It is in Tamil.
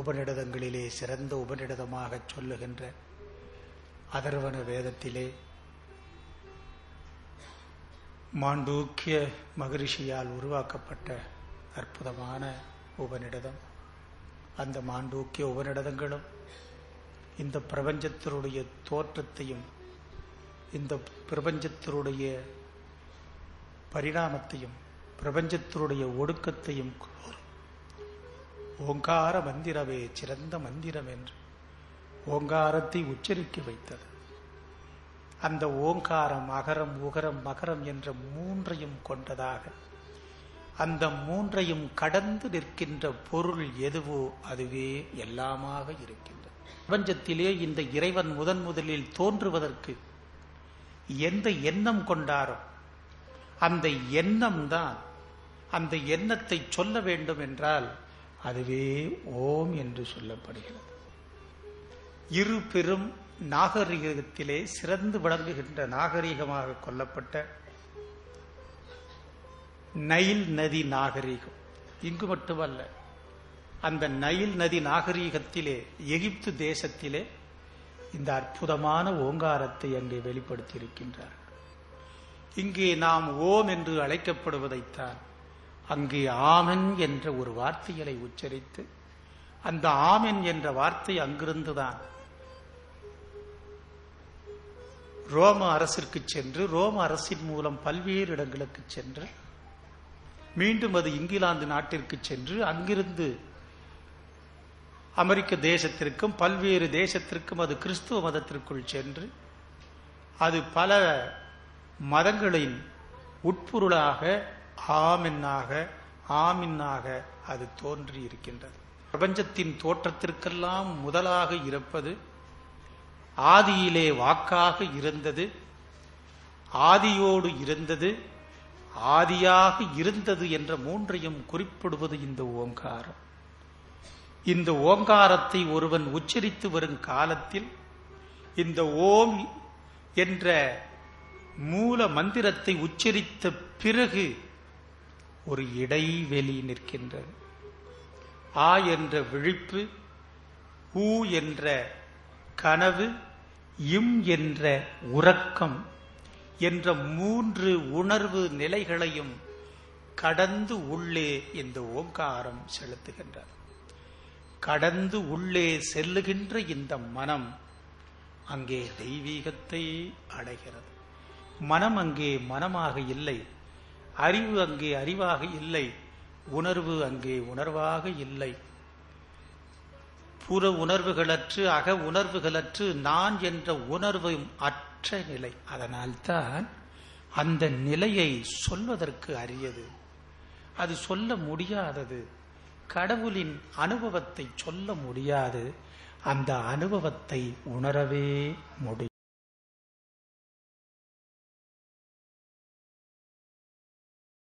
உபநிடதங்களிலே சிறந்த உபநிடதமாக சொல்லுகின்ற அதர்வன வேதத்திலே மாண்டூக்கிய மகரிஷியால் உருவாக்கப்பட்ட அற்புதமான உபநிடதம். அந்த மாண்டூக்கிய உபநிடதங்களும் இந்த பிரபஞ்சத்தினுடைய தோற்றத்தையும் இந்த பிரபஞ்சத்தினுடைய பரிணாமத்தையும் பிரபஞ்சத்தினுடைய ஒடுக்கத்தையும் ஓங்கார மந்திரமே சிறந்த மந்திரம் என்று ஓங்காரத்தை உச்சரிக்க வைத்தது. அந்த ஓங்காரம் அகரம் உகரம் மகரம் என்ற மூன்றையும் கொண்டதாக அந்த மூன்றையும் கடந்து நிற்கின்ற பொருள் எதுவோ அதுவே எல்லாமாக இருக்கின்றது. பிரபஞ்சத்திலே இந்த இறைவன் முதன் முதலில் தோன்றுவதற்கு எந்த எண்ணம் கொண்டாரோ அந்த எண்ணம்தான் அந்த எண்ணத்தை சொல்ல வேண்டும் என்றால் அதுவே ஓம் என்று சொல்லப்படுகிறது. இரு பெரும் நாகரிகத்திலே சிறந்து வளர்கின்ற நாகரிகமாக கொல்லப்பட்ட நைல் நதி நாகரிகம். இங்கு மட்டுமல்ல அந்த நைல் நதி நாகரிகத்திலே எகிப்து தேசத்திலே இந்த அற்புதமான ஓங்காரத்தை அங்கே வெளிப்படுத்தி இருக்கின்றார் இங்கே நாம் ஓம் என்று அழைக்கப்படுவதைத்தான் அங்கே ஆமன் என்ற ஒரு வார்த்தைகளை உச்சரித்து அந்த ஆமன் என்ற வார்த்தை அங்கிருந்துதான். ரோம அரசிற்கு சென்று ரோம அரசின் மூலம் பல்வேறு இடங்களுக்கு சென்று மீண்டும் அது இங்கிலாந்து நாட்டிற்கு சென்று அங்கிருந்து அமெரிக்க தேசத்திற்கும் பல்வேறு தேசத்திற்கும் அது கிறிஸ்துவ மதத்திற்குள் சென்று அது பல மதங்களின் உட்பொருளாக ஆமென்னாக ஆமின்னாக அது தோன்றி இருக்கின்றது பிரபஞ்சத்தின் தோற்றத்திற்கெல்லாம் முதலாக இருப்பது ஆதியிலே வாக்காக இருந்தது ஆதியோடு இருந்தது ஆதியாக இருந்தது என்ற மூன்றையும் குறிப்பிடுவது இந்த ஓங்காரம். இந்த ஓங்காரத்தை ஒருவன் உச்சரித்து வரும் காலத்தில் இந்த ஓம் என்ற மூல மந்திரத்தை உச்சரித்த பிறகு ஒரு இடைவெளி நிற்கின்றது. ஆ என்ற விழிப்பு ஊ என்ற கனவு இம் என்ற உறக்கம் என்ற மூன்று உணர்வு நிலைகளையும் கடந்து உள்ளே இந்த ஓங்காரம் செலுத்துகின்றது. கடந்து உள்ளே செல்லுகின்ற இந்த மனம் அங்கே தெய்வீகத்தை அடைகிறது. மனம் அங்கே மனமாக இல்லை. அறிவு அங்கே அறிவாக இல்லை உணர்வு அங்கே உணர்வாக இல்லை. புற உணர்வுகளற்று அக உணர்வுகளற்று நான் என்ற உணர்வும் அற்ற நிலை. அதனால்தான் அந்த நிலையை சொல்வதற்கு அரியது. அது சொல்ல முடியாதது. கடவுளின் அனுபவத்தை சொல்ல முடியாது. அந்த அனுபவத்தை உணரவே முடியும்.